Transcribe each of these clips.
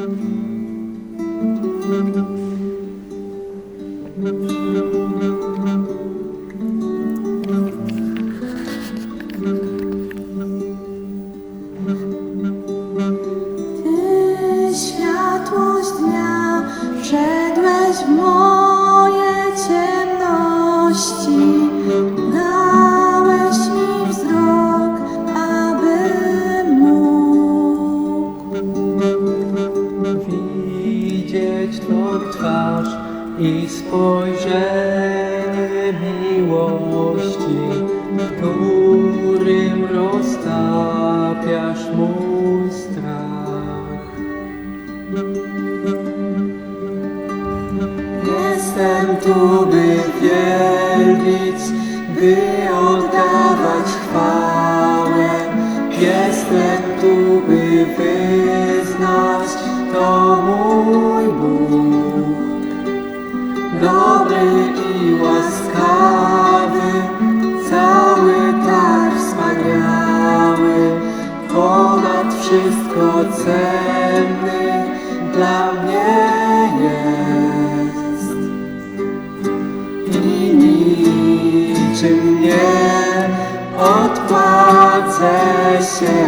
Ty światłość dnia wszedłeś w moje twarz i spojrzenie miłości, którym roztapiasz mój strach. Jestem tu, by wielbić, by oddawać chwałę. Jestem tu, by wyznać, to mój Bóg. Dobry i łaskawy, cały tak wspaniały, ponad wszystko cenny dla mnie jest. I niczym nie odpłacę się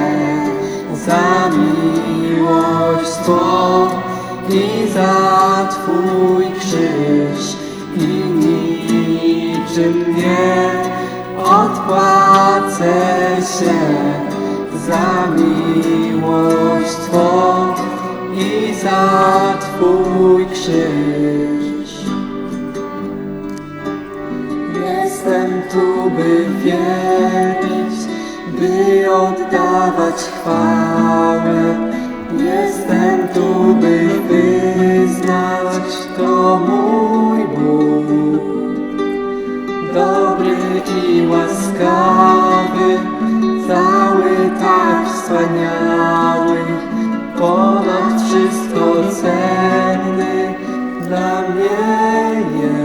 za miłość Twą i za Twój. I niczym nie odpłacę się za miłość Twą i za Twój krzyż. Jestem tu, by wielbić, by oddawać chwałę. Jestem tu, by yeah.